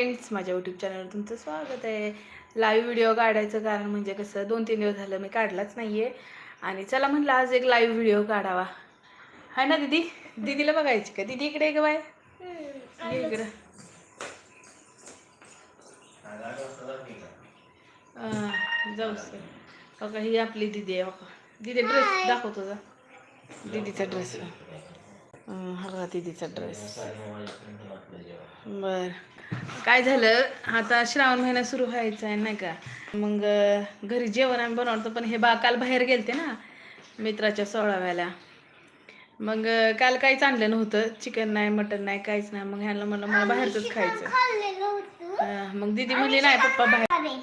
Friends माझ्या YouTube चॅनलवर तुमचं स्वागत आहे. लाईव्ह व्हिडिओ काढायचं कारण म्हणजे कसं दोन तीन दिवस झालं मी काढलाच नाही आहे आणि चला म्हटलं आज एक लाईव्ह व्हिडिओ काढावा. आहे ना दीदी? दीदीला बघायची का? दीदी इकडे का बाय ये इकडं. अं, जाऊ बघा ही आपली दीदी आहे बघा. दीदी ड्रेस दाखव तुझा दीदीचा ड्रेस हा बघा दीदीचा ड्रेस बर. काय झालं? आता श्रावण महिना सुरू व्हायचा आहे नाही का? मग घरी जेवण आम्ही बनवतो पण हे बा काल बाहेर गेलते ना मित्राच्या सोळाव्याला मग काल काहीच आणलं नव्हतं. चिकन नाही मटन नाही काहीच नाही. मग ह्यांना म्हणलं मला बाहेरचंच खायचं. मग दीदी म्हणली नाही पप्पा बाहेर.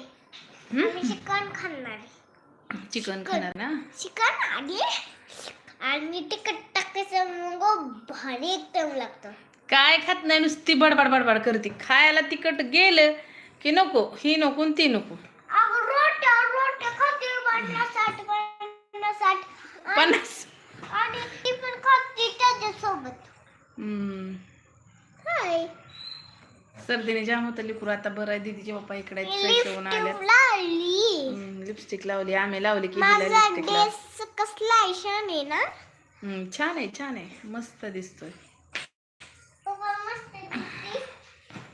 चिकन खाणार चिकन खाणार ना? चिकन आणि तिखट टाकायचं मग भारी एकदम लागतं. काय खात नाही नुसती बडबड बडबड करते. खायला तिखट गेलं की नको ही नको ती नको. पन्नास. सर्दीने जाम होतं लिकूर. आता बरं आहे दीदीचे पप्पा इकडे लिपस्टिक लावली. आम्ही लावली की लिपस्टिक कसला छान आहे छान आहे. मस्त दिसतोय.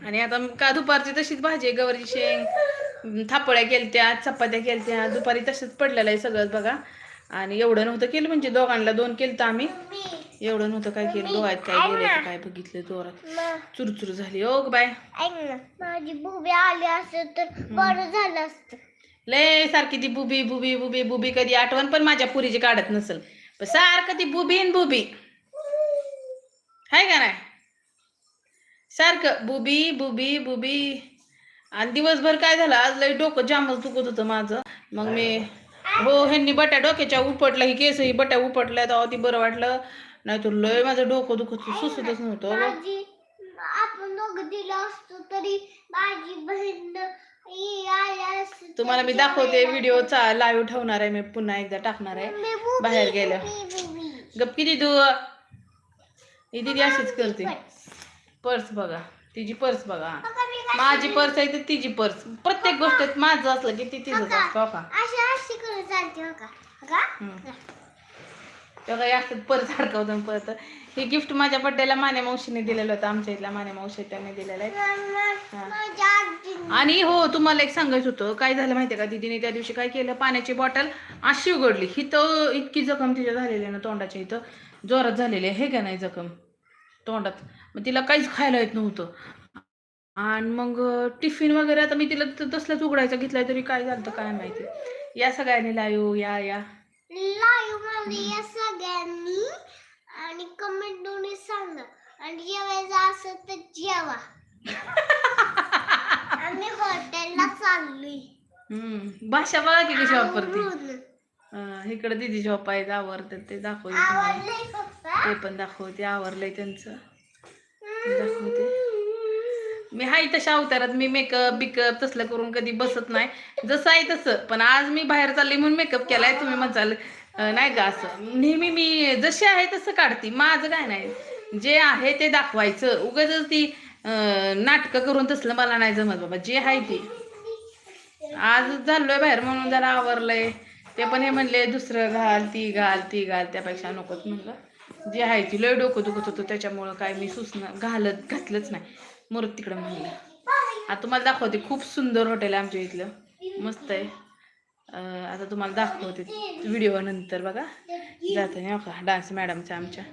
आणि आता का दुपारची तशीच भाजी आहे गवारीची शेंग थापळ्या केलत्या चपात्या केलत्या दुपारी तसंच पडलेलं आहे सगळं बघा. आणि एवढं नव्हतं केलं म्हणजे दोघांना दोन केलं तर आम्ही. एवढं नव्हतं काय केलं डोळ्यात काय गेलं तर काय बघितलं जोरात. चुरचुर झाली ओ बाय ऐक ना माझी बुबी आली असत तर बरं झालं असतं. लय सारखी ती बुबी बुबी बुबी बुबी कधी आठवण पण माझ्या पुरीची काढत नसल. पण सारखं ती बुबी बुबी. हाय का नाही? बुबी बुबी बुबी. आणि दिवसभर काय झालं आज लय डोकं जामच दुखत होतं माझं. मग मी हो ह्यांनी बट्या डोक्याच्या उपटला ही केस ही बट्या उपटल्या तेव्हा ती बरं वाटलं. नाही तर लय माझं डोकं दुखत होतं, सुचतच नव्हतं. आपण दोघं दिलं असतो तरी माझी बहीण आली असती तर तुम्हाला मी दाखवते व्हिडिओचा लाईव्ह ठेवणार आहे मी पुन्हा एकदा टाकणार आहे. बाहेर गेल्या. गप किती तू? ही दीदी अशीच करते. पर्स बघा. तिची पर्स बघा. माझी पर्स आहे तर तिची पर्स. प्रत्येक गोष्टीत माझं असलं की ती तिचंच असतं हो का. तेव्हा हे असं पर्स अडकवतं परत. हे गिफ्ट माझ्या बड्डेला मान्या मावशीने दिलेलं होतं आमच्या इथल्या मान्या मावशी त्यांनी दिलेलं आहे. आणि हो तुम्हाला एक सांगायचं होतं काय झालं माहितीये का? दीदीने त्या दिवशी काय केलं? पाण्याची बॉटल अशी उघडली. ही तर इतकी जखम तिच्या झालेली आहे ना तोंडाच्या इथं. जोरात झालेली आहे. हे का नाही जखम? तोंडात. मग तिला काहीच खायला येत नव्हतं. आणि मग टिफिन वगैरे आता मी तिला तसलाच उघडायचा घेतलाय तरी काय झालं काय माहिती. या सगळ्यांनी लाईव या या. लाईव्हमध्ये या सगळ्यांनी आणि कमेंट दोन्ही सांगा. आणि जेवायचं असेल तर जेवा. आम्ही हॉटेलला चाललोय. हम्म भाषा बघा की कशी वापरते. इकडं दिदी शॉप आहेत आवरतात ते दाखवते ते पण दाखवते आवरलंय त्यांचं. दाखवते. मी हाय तशा अवतारात मी मेकअप बिकअप तसलं करून कधी बसत नाही. जसं आहे तसं पण आज मी बाहेर चालली म्हणून मेकअप केलाय तुम्ही म्हणताल नाही का असं. नेहमी मी जशी आहे तसं काढते माझं काय नाही. जे आहे ते दाखवायचं. उगाच ती नाटकं करून तसलं मला नाही जमत बाबा जे आहे ते. आज झालोय बाहेर म्हणून जरा आवरलंय. ते पण हे म्हणले दुसरं घाल ती घाल ती घाल त्यापेक्षा नकोच म्हणलं. जे आहे ती लय डोकं दुखत होतं त्याच्यामुळं काय मी सुचणं घालत घातलंच नाही. मुरत तिकडं म्हणलं. आता तुम्हाला दाखवते खूप सुंदर हॉटेल आहे आमच्या इथलं. मस्त आहे. आता तुम्हाला दाखवते व्हिडिओ नंतर बघा. जात नाही का डान्स मॅडमच्या आमच्या.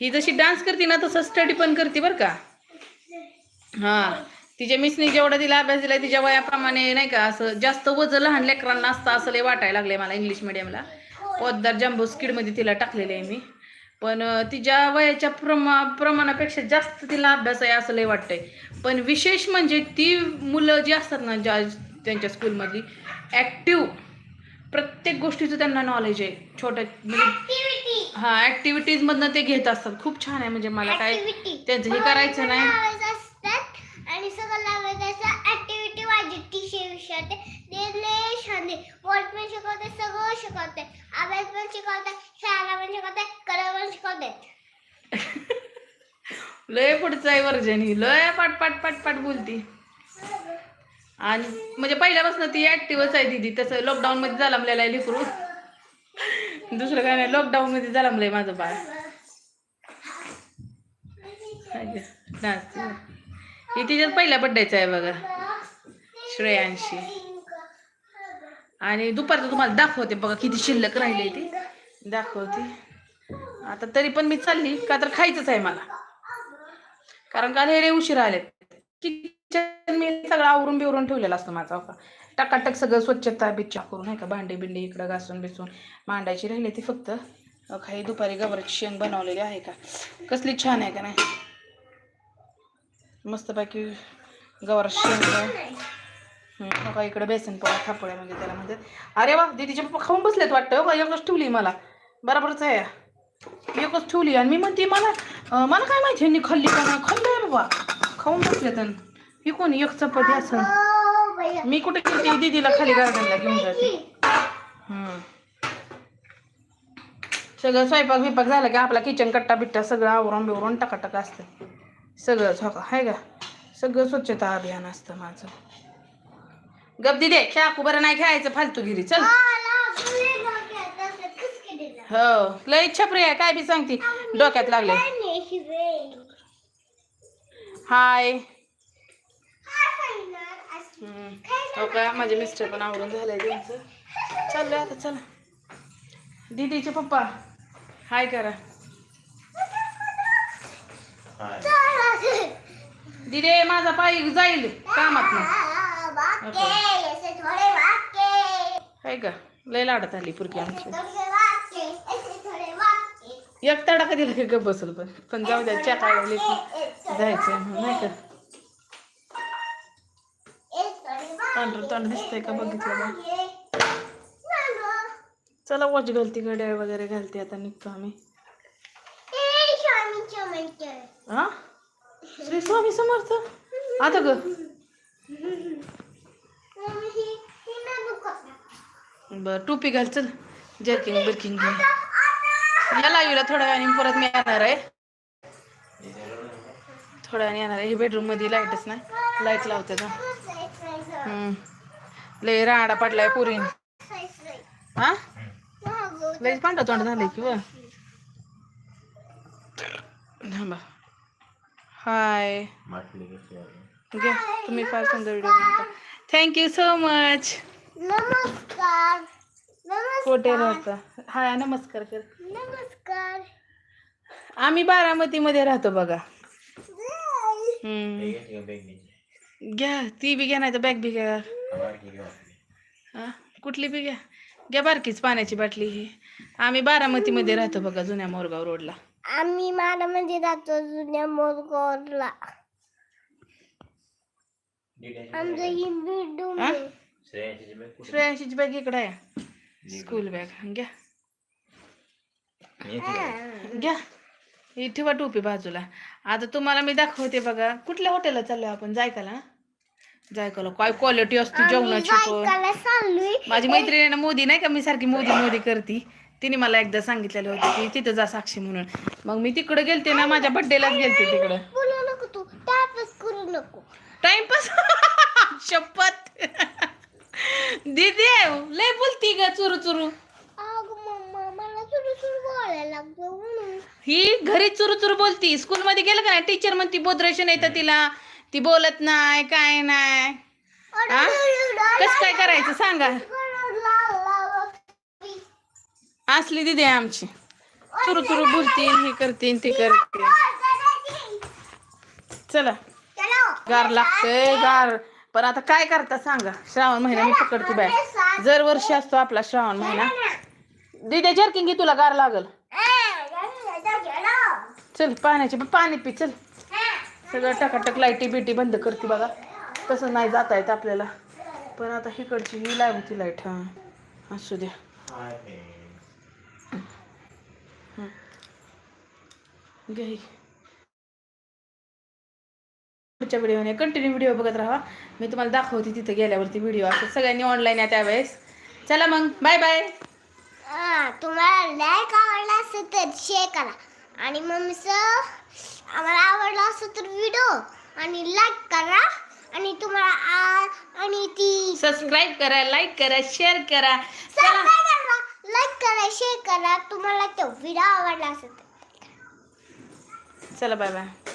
ही जशी डान्स करते ना तसं स्टडी पण करते बरं का. हां. तिच्या मिसनी जेवढा तिला अभ्यास दिला तिच्या वयाप्रमाणे नाही का असं जास्त वजन लहान लेकरांना असतं असं लय वाटायला लागले मला इंग्लिश मिडियमला पोद्दार जम्बो स्किडमध्ये तिला टाकलेले आहे मी. पण तिच्या वयाच्या प्रमा प्रमाणापेक्षा जास्त तिला अभ्यास आहे असं लय वाटतंय. पण विशेष म्हणजे ती मुलं जी असतात ना ज्या त्यांच्या स्कूलमधली ॲक्टिव्ह प्रत्येक गोष्टीचं त्यांना नॉलेज आहे. छोट्या म्हणजे हा ऍक्टिव्हिटीज मधनं ते घेत असतात. खूप छान आहे म्हणजे मला काय त्यांचं हे करायचं नाही. आणि सगळं लावायचं असं ऍक्टिव्हिटी माझी टी विषयात ते लय छान आहे. वर्ड पण शिकवते सगळं शिकवते. अभ्यास पण शिकवते खेळायला पण शिकवते करायला पण शिकवते. लय पुढचं आहे वर्जन ही. लय पाट पाट पाट पाट बोलती. आणि म्हणजे पहिल्यापासून ती ऍक्टिव्हच आहे दिदी. तसं लॉकडाऊन मध्ये झालामलेलं आहे लिकरू. दुसरं काय नाही लॉकडाऊन मध्ये झालामलंय माझं बाळ. नाचते. हे तिच्यात पहिल्या बड्डेचा आहे बघा. श्रेयांशी. आणि दुपारचं तुम्हाला दाखवते बघा किती शिल्लक राहिली ती. दाखवते. आता तरी पण मी चालली का तर खायचंच आहे मला. कारण का हे उशीर आले किचन मी सगळं आवरून बिवरून ठेवलेला असतो माझा हो टकाटक सगळं स्वच्छता बिच्छा करून आहे का भांडी बिंडी इकडं घासून बिसून मांडायची राहिली ती फक्त. अहो, काही दुपारी गवाराची शेंग बनवलेली आहे का? कसली छान आहे का नाही? मस्तपैकी गवाराची शेंग. हं, हो का इकडे बेसन पोळा थापोळ्या म्हणजे त्याला म्हणतात. अरे वा दीदीचे पप्पा खाऊन बसलेत वाटतं हो का एकच ठेवली मला. बरोबरच आहे. एकच ठेवली आणि मी म्हणते मला मला काय माहिती यांनी खाल्ली का नाही खाल्ली बाबा. खाऊन बसलेत आणि ही एक चपाती असं. मी कुठे गेली दीदीला खाली गार्डनला घेऊन जाते. सगळं स्वयंपाक बिपाक झाला की आपला किचन कट्टा बिट्टा सगळं आवरून बिवरून टकाटक असतं. सगळंच हो का हाय का? सगळं स्वच्छता अभियान असतं माझं. गप दिदे चाकू बरं नाही खेळायचं फालतूगिरी चल. हो लय इच्छा प्रिया काय बी सांगती. डोक्यात लागले हाय. हम्म. हो का? माझे मिस्टर पण आवरून झालंय त्यांचं. चाललंय आता चला. दीदीचे पप्पा हाय करा. दिदे माझा पाय जाईल कामात हाय का लय लाडत आली पुरकी आमची. एक तडा कधी लगे गप बसल पण. पण जाऊ द्या च्या काय जायचं नाही का? पांढरं तोंड दिसतंय का बघितलं चला वॉच घालते घड्याळ वगैरे घालते आता निघतो आम्ही. हा श्री स्वामी समर्थ. आता ग. बर टोपी घाल चल. जर्किंग बर्किंग घेऊन. या लाईव्हला थोड्या वेळाने परत मी येणार आहे. थोड्या वेळाने येणार आहे. हे बेडरूममध्ये लाईटच नाही. लाइट लावते ना लय राडा पडलाय पुरी हा? लय पांढरा तोंड झालंय किंवा थांबा. हाय घ्या तुम्ही फार सुंदर व्हिडिओ बनवता थँक्यू सो मच नमस्कार. नमस्कार. राहता हाय नमस्कार कर. नमस्कार. आम्ही बारामतीमध्ये राहतो बघा. हम्म. घ्या ती बी घ्या नाही तर बॅग बी घ्या. हा? कुठली बी घ्या? घ्या बारकीच पाण्याची बाटली ही. आम्ही बारामतीमध्ये राहतो बघा जुन्या मोरगाव रोडला. आम्ही माडामध्ये जातो जुन्या मोरगोरला. आमचं ही हा? आहे. श्रेयांशीची बॅग इकडे आहे. स्कूल बॅग घ्या. घ्या. ही ठेवा टोपी बाजूला. आता तुम्हाला मी दाखवते बघा. कुठल्या हॉटेलला चाललोय आपण? जायकाला जायकाला. काय क्वालिटी असते आम्ही जेवणाची पण. जायकाला चाललोय. माझी मैत्रिणी मोदी नाही का? मी सारखी मोदी मोदी करती. तिने मला एकदा सांगितलेलं होतं की तिथं जा साक्षी म्हणून. मग मी तिकडे गेलते ना माझ्या बड्डेलाच गेलते तिकडं. बोलू नको तू. टाइमपास करू नको. टाइमपास शपथ. दीदी लय बोलती ग चुरू चुरू. ही घरी चुरू चुरू बोलती. स्कूल मध्ये गेलं का नाही? टीचर म्हणती बोधरेशन येतं तिला. ती बोलत नाही काय नाही? कसं काय करायचं? सांगा. असली दिदी आहे आमची. चुरू चुरू बोलतीन हे करतीन ते करते चला. गार लागतंय गार. पण आता काय करता सांगा? श्रावण महिना मी पकडते बाय जर वर्ष असतो आपला श्रावण महिना. दिद्या जर्किंग घे तुला गार लागल. चल पाण्याची पाणी पी चल. सगळं टकाटक लाईटी बिटी बंद करते बघा. तसं नाही जाता येत आपल्याला. पण आता हिकडची ही लावती लाइट हा. असू द्या. घे. पुढच्या व्हिडिओने कंटिन्यू व्हिडिओ बघत राहा. मी तुम्हाला दाखवते तिथं गेल्यावरती व्हिडिओ असं सगळ्यांनी ऑनलाईन आहे त्यावेळेस. चला मग. बाय बाय तुम्हाला लाईक आवडला असेल तर शेअर करा. आणि मम्मीचं आम्हाला आवडला असेल तर व्हिडिओ आणि लाईक करा. आणि तुम्हाला आणि ती सबस्क्राईब करा लाईक करा शेअर करा. करा शेअर करा तुम्हाला तो व्हिडिओ आवडला असेल तर. चला बाय बाय